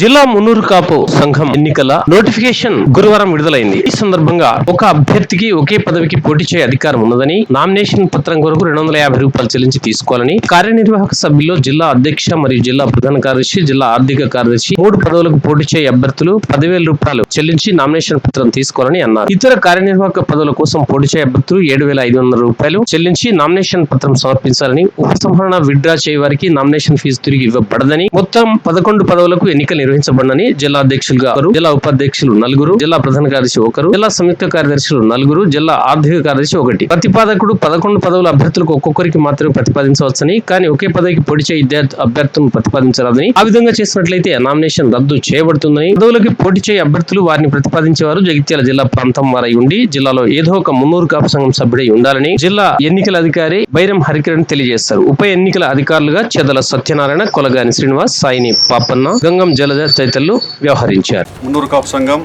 జిల్లా మున్నూరు కాపు సంఘం ఎన్నికల నోటిఫికేషన్ గురువారం విడుదలైంది. ఈ సందర్భంగా ఒక అభ్యర్థికి ఒకే పదవికి పోటీ చేయ అధికారం ఉన్నదని నామినేషన్ పత్రం కొరకు రెండు వందల యాభై రూపాయలు చెల్లించి తీసుకోవాలని కార్యనిర్వాహక సభ్యుల్లో జిల్లా అధ్యక్ష మరియు జిల్లా ప్రధాన కార్యదర్శి జిల్లా ఆర్థిక కార్యదర్శి మూడు పదవులకు పోటీ చేయ అభ్యర్థులు పదివేల రూపాయలు చెల్లించి నామినేషన్ పత్రం తీసుకోవాలని అన్నారు. ఇతర కార్యనిర్వాహక పదవుల కోసం పోటీ చేయ అభ్యర్థులు ఏడు వేల ఐదు వందల రూపాయలు చెల్లించి నామినేషన్ పత్రం సమర్పించాలని ఉపసంహరణ విత్డ్రా చేయ వారికి నామినేషన్ ఫీజు తిరిగి ఇవ్వబడదని మొత్తం పదకొండు పదవులకు ఎన్నికలు నిర్వహించబడనని జిల్లా అధ్యక్షులుగా ఒకరు జిల్లా ఉపాధ్యక్షులు నలుగురు జిల్లా ప్రధాన కార్యదర్శి ఒకరు జిల్లా సంయుక్త కార్యదర్శులు నలుగురు జిల్లా ఆర్థిక కార్యదర్శి ఒకటి. ప్రతిపాదకుడు పదకొండు పదవుల అభ్యర్థులకు ఒక్కొక్కరికి మాత్రమే ప్రతిపాదించవచ్చని కానీ ఒకే పదవికి పొడిచే విద్యార్థి అభ్యర్థులను ప్రతిపాదించరాదని ఆ విధంగా చేసినట్లయితే నామినేషన్ రద్దు చేయబడుతుందని పదవులకి పోటీ చేయ అభ్యర్థులు వారిని ప్రతిపాదించేవారు జగిత్యాల జిల్లా ప్రాంతం వారై ఉండి జిల్లాలో ఏదో ఒక మున్నూరు కాపు సంఘం సభ్యుడై ఉండాలని జిల్లా ఎన్నికల అధికారి బైరం హరికిరణ్ తెలియజేస్తారు. ఉప ఎన్నికల అధికారులుగా చెదల సత్యనారాయణ కొలగాని శ్రీనివాస్ సాయిని పాపన్న గంగం జలజ తదితరులు వ్యవహరించారు. మున్నూరు కాపు సంఘం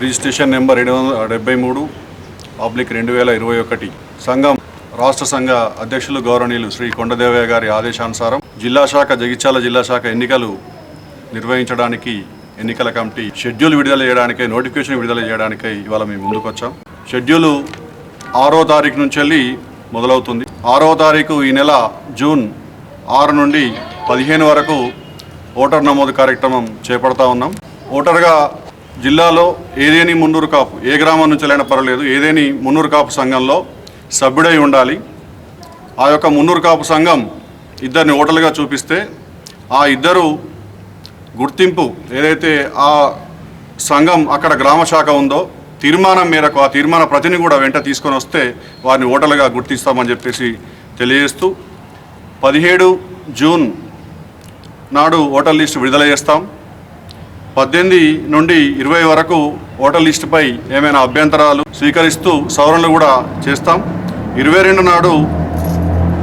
రిజిస్ట్రేషన్ నెంబర్ ఏడు వందల డెబ్బై మూడు పబ్లిక్ రెండు వేల ఇరవై ఒకటి. సంఘం రాష్ట్ర సంఘ అధ్యక్షులు గౌరవనీయులు శ్రీ కొండదేవయ్య గారి ఆదేశానుసారం జిల్లా శాఖ జగిత్యాల జిల్లా శాఖ ఎన్నికలు నిర్వహించడానికి ఎన్నికల కమిటీ షెడ్యూల్ విడుదల చేయడానికై నోటిఫికేషన్ విడుదల చేయడానికై ఇవాళ మేము ముందుకు వచ్చాం షెడ్యూలు ఆరో తారీఖు నుంచి వెళ్ళి మొదలవుతుంది. ఆరో తారీఖు ఈ నెల జూన్ ఆరు నుండి పదిహేను వరకు ఓటర్ నమోదు కార్యక్రమం చేపడతా ఉన్నాం. ఓటర్గా జిల్లాలో ఏదేని మున్నూరు కాపు ఏ గ్రామం నుంచి అయినా పర్వాలేదు ఏదేని మున్నూరు కాపు సంఘంలో సభ్యుడై ఉండాలి. ఆ యొక్క మున్నూరు కాపు సంఘం ఇద్దరిని ఓటర్లుగా చూపిస్తే ఆ ఇద్దరు గుర్తింపు ఏదైతే ఆ సంఘం అక్కడ గ్రామ శాఖ ఉందో తీర్మానం మేరకు ఆ తీర్మాన ప్రతిని కూడా వెంట తీసుకొని వస్తే వారిని ఓటర్లుగా గుర్తిస్తామని చెప్పేసి తెలియజేస్తూ పదిహేడు జూన్ నాడు ఓటర్ లిస్ట్ విడుదల చేస్తాం. పద్దెనిమిది నుండి ఇరవై వరకు ఓటర్ లిస్టుపై ఏమైనా అభ్యంతరాలు స్వీకరిస్తూ సవరణలు కూడా చేస్తాం. ఇరవై రెండు నాడు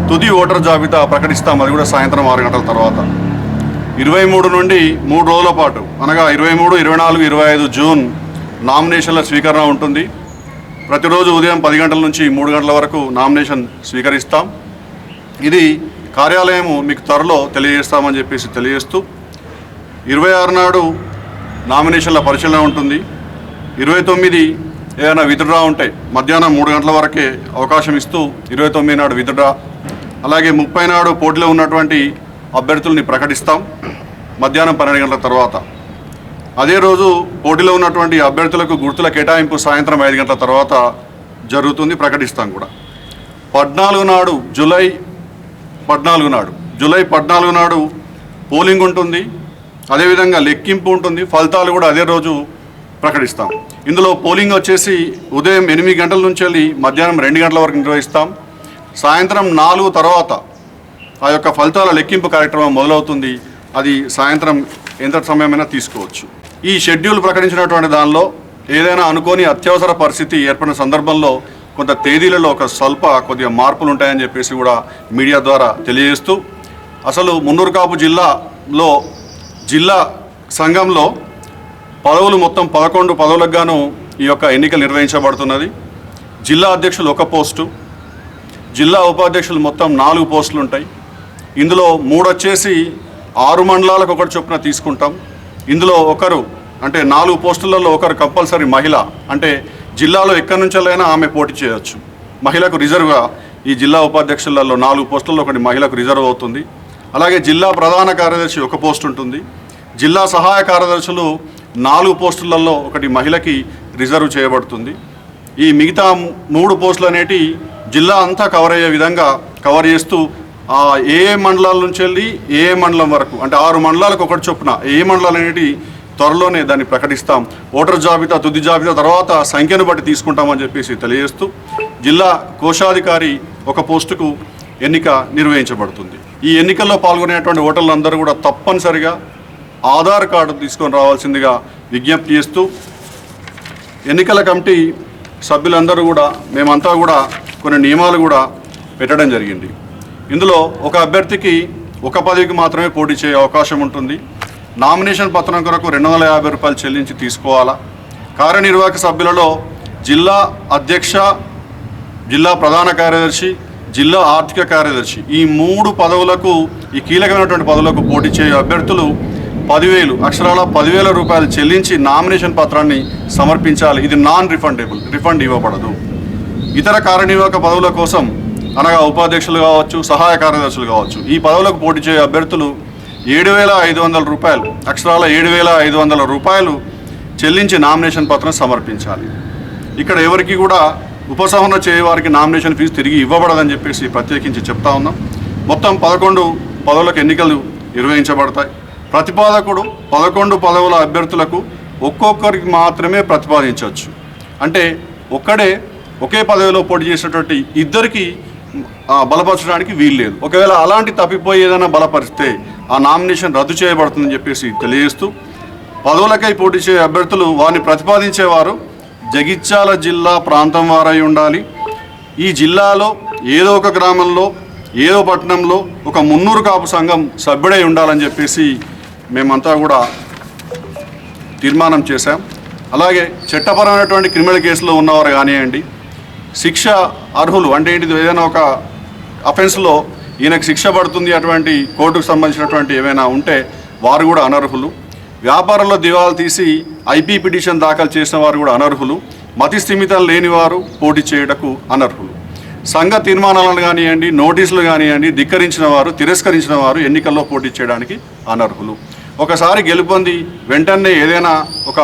తుది ఓటర్ జాబితా ప్రకటిస్తాం. అది కూడా సాయంత్రం ఆరు గంటల తర్వాత. ఇరవై మూడు నుండి మూడు రోజుల పాటు అనగా ఇరవై మూడు ఇరవై నాలుగు ఇరవై ఐదు జూన్ నామినేషన్ల స్వీకరణ ఉంటుంది. ప్రతిరోజు ఉదయం పది గంటల నుంచి మూడు గంటల వరకు నామినేషన్ స్వీకరిస్తాం. ఇది కార్యాలయము మీకు త్వరలో తెలియజేస్తామని చెప్పేసి తెలియజేస్తూ ఇరవై ఆరు నాడు నామినేషన్ల పరిశీలన ఉంటుంది. ఇరవై తొమ్మిది ఏదైనా విత్డ్రా ఉంటే మధ్యాహ్నం మూడు గంటల వరకే అవకాశం ఇస్తూ ఇరవై తొమ్మిది నాడు విత్డ్రా. అలాగే ముప్పై నాడు పోటీలో ఉన్నటువంటి అభ్యర్థుల్ని ప్రకటిస్తాం మధ్యాహ్నం పన్నెండు గంటల తర్వాత. అదే రోజు పోటీలో ఉన్నటువంటి అభ్యర్థులకు గుర్తుల కేటాయింపు సాయంత్రం ఐదు గంటల తర్వాత జరుగుతుంది ప్రకటిస్తాం కూడా. పద్నాలుగు నాడు జూలై పద్నాలుగు నాడు. జూలై పద్నాలుగు నాడు పోలింగ్ ఉంటుంది. అదేవిధంగా లెక్కింపు ఉంటుంది. ఫలితాలు కూడా అదే రోజు ప్రకటిస్తాం. ఇందులో పోలింగ్ వచ్చేసి ఉదయం ఎనిమిది గంటల నుంచి వెళ్ళి మధ్యాహ్నం రెండు గంటల వరకు నిర్వహిస్తాం. సాయంత్రం నాలుగు తర్వాత ఆ యొక్క ఫలితాల లెక్కింపు కార్యక్రమం మొదలవుతుంది. అది సాయంత్రం ఎంత సమయమైనా తీసుకోవచ్చు. ఈ షెడ్యూల్ ప్రకటించినటువంటి దానిలో ఏదైనా అనుకోని అత్యవసర పరిస్థితి ఏర్పడిన సందర్భంలో కొంత తేదీలలో ఒక స్వల్ప కొద్దిగా మార్పులు ఉంటాయని చెప్పేసి కూడా మీడియా ద్వారా తెలియజేస్తూ అసలు మున్నూరు కాపు జిల్లాలో జిల్లా సంఘంలో పదవులు మొత్తం పదకొండు పదవులకు గాను ఈ యొక్క ఎన్నికలు నిర్వహించబడుతున్నది. జిల్లా అధ్యక్షులు ఒక పోస్టు జిల్లా ఉపాధ్యక్షులు మొత్తం నాలుగు పోస్టులు ఉంటాయి ఇందులో మూడు వచ్చేసి ఆరు మండలాలకు ఒకటి చొప్పున తీసుకుంటాం. ఇందులో ఒకరు అంటే నాలుగు పోస్టులలో ఒకరు కంపల్సరీ మహిళ అంటే జిల్లాలో ఎక్కడి నుంచెల్లైనా ఆమె పోటీ చేయవచ్చు మహిళకు రిజర్వ్గా ఈ జిల్లా ఉపాధ్యక్షులలో నాలుగు పోస్టుల్లో ఒకటి మహిళకు రిజర్వ్ అవుతుంది. అలాగే జిల్లా ప్రధాన కార్యదర్శి ఒక పోస్ట్ ఉంటుంది. జిల్లా సహాయ కార్యదర్శులు నాలుగు పోస్టులలో ఒకటి మహిళకి రిజర్వ్ చేయబడుతుంది. ఈ మిగతా మూడు పోస్టులు అనేటి జిల్లా అంతా కవర్ అయ్యే విధంగా కవర్ చేస్తూ ఆ ఏ ఏ మండలాల నుంచి వెళ్ళి ఏ ఏ మండలం వరకు అంటే ఆరు మండలాలకు ఒకటి చొప్పున ఏ మండలాలు అనేటి త్వరలోనే దాన్ని ప్రకటిస్తాం. ఓటర్ జాబితా తుది జాబితా తర్వాత సంఖ్యను బట్టి తీసుకుంటామని చెప్పేసి తెలియజేస్తూ జిల్లా కోశాధికారి ఒక పోస్టుకు ఎన్నిక నిర్వహించబడుతుంది. ఈ ఎన్నికల్లో పాల్గొనేటువంటి ఓటర్లందరూ కూడా తప్పనిసరిగా ఆధార్ కార్డు తీసుకొని రావాల్సిందిగా విజ్ఞప్తి చేస్తూ ఎన్నికల కమిటీ సభ్యులందరూ కూడా మేమంతా కూడా కొన్ని నియమాలు కూడా పెట్టడం జరిగింది. ఇందులో ఒక అభ్యర్థికి ఒక పదవికి మాత్రమే పోటీ చేయ అవకాశం ఉంటుంది. నామినేషన్ పత్రం కొరకు రెండు వందల యాభై రూపాయలు చెల్లించి తీసుకోవాలా? కార్యనిర్వాహక సభ్యులలో జిల్లా అధ్యక్ష జిల్లా ప్రధాన కార్యదర్శి జిల్లా ఆర్థిక కార్యదర్శి ఈ మూడు పదవులకు ఈ కీలకమైనటువంటి పదవులకు పోటీ చేయు అభ్యర్థులు పదివేలు అక్షరాల పదివేల రూపాయలు చెల్లించి నామినేషన్ పత్రాన్ని సమర్పించాలి. ఇది నాన్ రిఫండబుల్ రిఫండ్ ఇవ్వబడదు. ఇతర కార్యనిర్వాహక పదవుల కోసం అనగా ఉపాధ్యక్షులు కావచ్చు సహాయ కార్యదర్శులు కావచ్చు ఈ పదవులకు పోటీ చేయే అభ్యర్థులు ఏడు వేల ఐదు వందల రూపాయలు. అక్షరాల ఏడు వేల ఐదు వందల రూపాయలు చెల్లించి నామినేషన్ పత్రం సమర్పించాలి. ఇక్కడ ఎవరికి కూడా ఉపసంహరణ చేయవారికి నామినేషన్ ఫీజు తిరిగి ఇవ్వబడదని చెప్పేసి ప్రత్యేకించి చెప్తా ఉన్నాం. మొత్తం పదకొండు పదవులకు ఎన్నికలు నిర్వహించబడతాయి. ప్రతిపాదకుడు పదకొండు పదవుల అభ్యర్థులకు ఒక్కొక్కరికి మాత్రమే ప్రతిపాదించవచ్చు. అంటే ఒక్కడే ఒకే పదవిలో పోటీ చేసినటువంటి ఇద్దరికి బలపరచడానికి వీలు లేదు ఒకవేళ అలాంటి తప్పిపోయి ఏదైనా బలపరిస్తే ఆ నామినేషన్ రద్దు చేయబడుతుందని చెప్పేసి తెలియజేస్తూ పదవులకై పోటీ చేసే అభ్యర్థులు వారిని ప్రతిపాదించేవారు జగిత్యాల జిల్లా ప్రాంతం వారై ఉండాలి. ఈ జిల్లాలో ఏదో ఒక గ్రామంలో ఏదో పట్టణంలో ఒక మున్నూరు కాపు సంఘం సభ్యుడై ఉండాలని చెప్పేసి మేమంతా కూడా తీర్మానం చేశాం. అలాగే చట్టపరమైనటువంటి క్రిమినల్ కేసులో ఉన్నవారు కానివ్వండి శిక్ష అర్హులు అంటే ఏంటిది? ఏదైనా ఒక అఫెన్స్లో ఈయనకు శిక్ష పడుతుంది అటువంటి కోర్టుకు సంబంధించినటువంటి ఏమైనా ఉంటే వారు కూడా అనర్హులు. వ్యాపారంలో దివాలు తీసి ఐపీ పిటిషన్ దాఖలు చేసిన వారు కూడా అనర్హులు. మతి స్థిమితం లేని వారు పోటీ చేయుటకు అనర్హులు. సంఘ తీర్మానాలను కానివ్వండి నోటీసులు కానివ్వండి ధిక్కరించిన వారు తిరస్కరించిన వారు ఎన్నికల్లో పోటీ చేయడానికి అనర్హులు. ఒకసారి గెలుపొంది వెంటనే ఏదైనా ఒక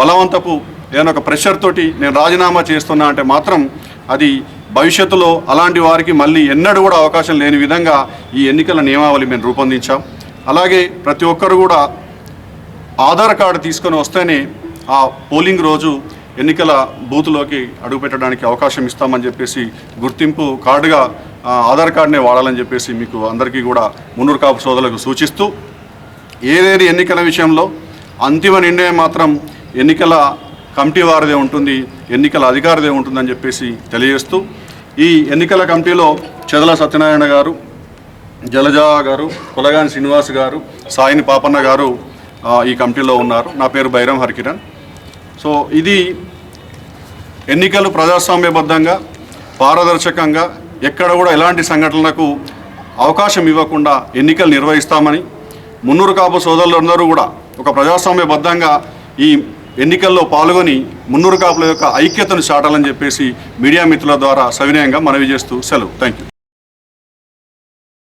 బలవంతపు ఏదైనా ఒక ప్రెషర్ తోటి నేను రాజీనామా చేస్తున్నా అంటే మాత్రం అది భవిష్యత్తులో అలాంటి వారికి మళ్ళీ ఎన్నడూ కూడా అవకాశం లేని విధంగా ఈ ఎన్నికల నియమావళి మేము రూపొందించాం. అలాగే ప్రతి ఒక్కరు కూడా ఆధార్ కార్డు తీసుకొని వస్తేనే ఆ పోలింగ్ రోజు ఎన్నికల బూత్లోకి అడుగుపెట్టడానికి అవకాశం ఇస్తామని చెప్పేసి గుర్తింపు కార్డుగా ఆ, ఆధార్ కార్డునే వాడాలని చెప్పేసి మీకు అందరికీ కూడా మున్నూరు కాపు సోదరులకు సూచిస్తూ ఏదేది ఎన్నికల విషయంలో అంతిమ నిర్ణయం మాత్రం ఎన్నికల కమిటీ వారిదే ఉంటుంది ఎన్నికల అధికారిదే ఉంటుందని చెప్పేసి తెలియజేస్తూ ఈ ఎన్నికల కమిటీలో చెదల సత్యనారాయణ గారు జలజా గారు కులగాని శ్రీనివాస్ గారు సాయిని పాపన్న గారు ఈ కమిటీలో ఉన్నారు. నా పేరు బైరం హరికిరణ్. సో ఇది ఎన్నికలు ప్రజాస్వామ్యబద్ధంగా పారదర్శకంగా ఎక్కడ కూడా ఎలాంటి సంఘటనలకు అవకాశం ఇవ్వకుండా ఎన్నికలు నిర్వహిస్తామని మున్నూరు కాపు సోదరులందరూ కూడా ఒక ప్రజాస్వామ్యబద్ధంగా ఈ ఎన్నికల్లో పాల్గొని మున్నూరు కాపుల యొక్క ఐక్యతను చాటాలని చెప్పేసి మీడియా మిత్రుల ద్వారా సవినయంగా మనవి చేస్తూ సెలవు. Thank you